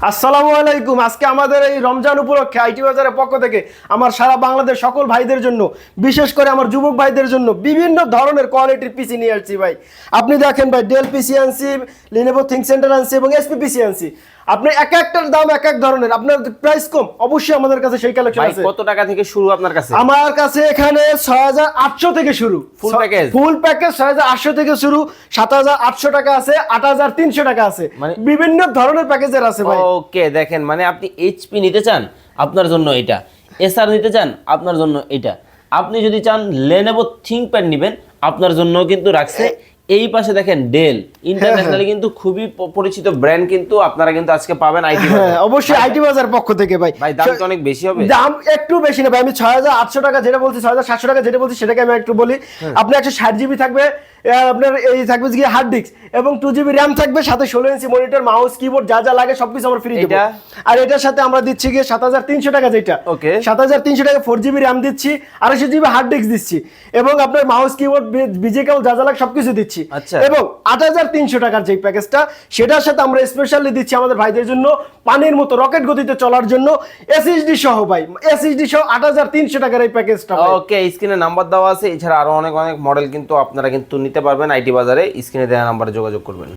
আসসালামু আলাইকুম। আজকে আমাদের এই রমজান উপলক্ষে আইটি বাজারের পক্ষ থেকে আমার সারা বাংলাদেশ সকল ভাইদের জন্য বিশেষ করে আমার যুবক ভাইদের জন্য বিভিন্ন ধরনের কোয়ালিটির পিসি নিয়ে আসছি ভাই। আপনি দেখেন ভাই ডেল পিসি আনছি লিনেভো থিঙ্ক সেন্টার আনছি এবং এসপি পিসি আনছি। আপনি এক একটার দাম এক এক ধরনের আপনার প্রাইস কম অবশ্যই আমাদের কাছে সেই কালেকশন আছে। কত টাকা থেকে শুরু আপনার কাছে? আমার কাছে এখানে ছয় হাজার আটশো থেকে শুরু। ফুল package? ফুল প্যাকেজ ছয় হাজার আটশো থেকে শুরু সাত হাজার আটশো টাকা আছে আট হাজার তিনশো টাকা আছে। মানে- বিভিন্ন ধরনের প্যাকেজের আছে ভাই। ওকে, দেখেন মানে আপনি এইচপি নিতে চান, আপনার জন্য এটা। এসআর নিতে চান, আপনার জন্য এটা। আপনি যদি চান লেনেভো থিংকপ্যাড নেবেন, আপনার জন্য কিন্তু রাখছে। এই পাশে দেখেন ডেল ইন্টারন্যাশনালি কিন্তু খুবই পরিচিত ব্র্যান্ড কিন্তু আপনারা কিন্তু আজকে পাবেন আইটি হ্যাঁ অবশ্যই আইটি বাজার পক্ষ থেকে ভাই। ভাই দাম তো অনেক বেশি হবে। দাম একটু বেশি না ভাই আমি ছয় হাজার আটশো টাকা যেটা বলছি ছয় হাজার সাতশো টাকা যেটা বলছি সেটাকে আমি একটু বলি। একশো ষাট জিবি থাকবে আপনার এই থাকবে গিয়ে হার্ড ডিস্ক এবং টু জিবি র্যাম থাকবে সাথে ষোলো ইঞ্চি মনিটর মাউস কিবোর্ড যা যা লাগে সবকিছু আমরা ফ্রি দেবো। আর এটার সাথে আমরা দিচ্ছি গিয়ে সাত হাজার তিনশো টাকা যেটা। ওকে সাত হাজার তিনশো টাকা ফোর জিবি র্যাম দিচ্ছি আড়াইশো জিবি হার্ড ডিস্ক দিচ্ছি। এবং আপনার মাউস কিবোর্ড বিজে কেবল যা যা লাগে সবকিছু দিচ্ছি। আচ্ছা। এবং আট হাজার তিনশো টাকার যে প্যাকেজটা, সেটার সাথে আমরা স্পেশালি দিচ্ছি আমাদের ভাইদের জন্য পানির মতো রকেট গতিতে চলার জন্য এসএসডি সহ ভাই এসএসডি সহ আট হাজার তিনশো টাকার এই প্যাকেজটা। ওকে স্ক্রিনে নাম্বার দেওয়া আছে, এছাড়া আরও অনেক অনেক মডেল কিন্তু আপনারা কিন্তু নিতে পারবেন আইটি বাজারে স্ক্রিনে দেওয়া নাম্বারে যোগাযোগ করবেন